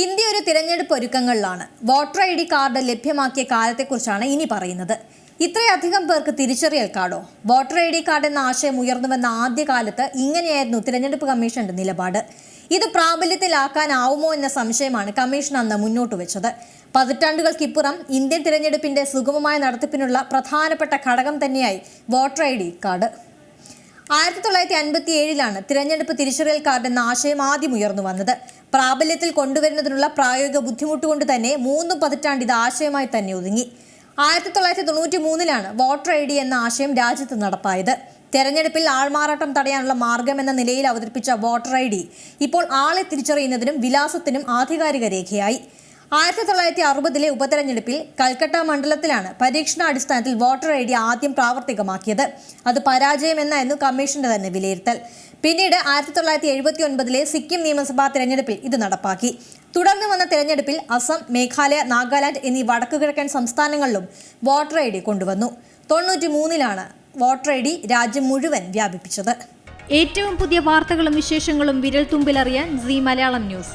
India ഒരു തിരഞ്ഞെടുപ്പ് ഒരുക്കങ്ങളിലാണ്. വോട്ടർ ഐ ഡി കാർഡ് ലഭ്യമാക്കിയ കാലത്തെക്കുറിച്ചാണ് ഇനി പറയുന്നത്. ഇത്രയധികം പേർക്ക് തിരിച്ചറിയൽ കാർഡോ? വോട്ടർ ഐ ഡി കാർഡ് എന്ന ആശയം ഉയർന്നുവെന്ന ആദ്യകാലത്ത് ഇങ്ങനെയായിരുന്നു തിരഞ്ഞെടുപ്പ് കമ്മീഷന്റെ നിലപാട്. ഇത് പ്രാബല്യത്തിലാക്കാനാവുമോ എന്ന സംശയമാണ് കമ്മീഷൻ അന്ന് മുന്നോട്ട് വെച്ചത്. പതിറ്റാണ്ടുകൾക്കിപ്പുറം ഇന്ത്യൻ തിരഞ്ഞെടുപ്പിന്റെ സുഗമമായ നടത്തിപ്പിനുള്ള പ്രധാനപ്പെട്ട ഘടകം തന്നെയായി വോട്ടർ ഐ ഡി കാർഡ്. ആയിരത്തി തൊള്ളായിരത്തി അൻപത്തി ഏഴിലാണ് തിരഞ്ഞെടുപ്പ് തിരിച്ചറിയൽ കാർഡ് എന്ന ആശയം ആദ്യം ഉയർന്നു വന്നത്. പ്രാബല്യത്തിൽ കൊണ്ടുവരുന്നതിനുള്ള പ്രായോഗിക ബുദ്ധിമുട്ട് കൊണ്ട് തന്നെ മൂന്ന് പതിറ്റാണ്ട് ഇത് ആശയമായി തന്നെ ഒതുങ്ങി. ആയിരത്തി തൊള്ളായിരത്തി തൊണ്ണൂറ്റി മൂന്നിലാണ് വോട്ടർ ഐ ഡി എന്ന ആശയം രാജ്യത്ത് നടപ്പായത്. തെരഞ്ഞെടുപ്പിൽ ആൾമാറാട്ടം തടയാനുള്ള മാർഗം എന്ന നിലയിൽ അവതരിപ്പിച്ച വോട്ടർ ഐ ഡി ഇപ്പോൾ ആളെ തിരിച്ചറിയുന്നതിനും വിലാസത്തിനും ആധികാരിക രേഖയായി. ആയിരത്തി തൊള്ളായിരത്തി അറുപതിലെ ഉപതെരഞ്ഞെടുപ്പിൽ കൽക്കട്ട മണ്ഡലത്തിലാണ് പരീക്ഷണാടിസ്ഥാനത്തിൽ വോട്ടർ ഐ ഡി ആദ്യം പ്രാവർത്തികമാക്കിയത്. അത് പരാജയമെന്നായിരുന്നു കമ്മീഷന്റെ തന്നെ വിലയിരുത്തൽ. പിന്നീട് ആയിരത്തി തൊള്ളായിരത്തി എഴുപത്തി ഒൻപതിലെ സിക്കിം നിയമസഭാ തെരഞ്ഞെടുപ്പിൽ ഇത് നടപ്പാക്കി. തുടർന്ന് വന്ന തെരഞ്ഞെടുപ്പിൽ അസം മേഘാലയ നാഗാലാൻഡ് എന്നീ വടക്കുകിഴക്കൻ സംസ്ഥാനങ്ങളിലും വോട്ടർ ഐ ഡി കൊണ്ടുവന്നു. തൊണ്ണൂറ്റി മൂന്നിലാണ് വോട്ടർ ഐ ഡി രാജ്യം മുഴുവൻ വ്യാപിപ്പിച്ചത്. ഏറ്റവും പുതിയ വാർത്തകളും വിശേഷങ്ങളും വിരൽ തുമ്പിലറിയാൻ സി മലയാളം ന്യൂസ്.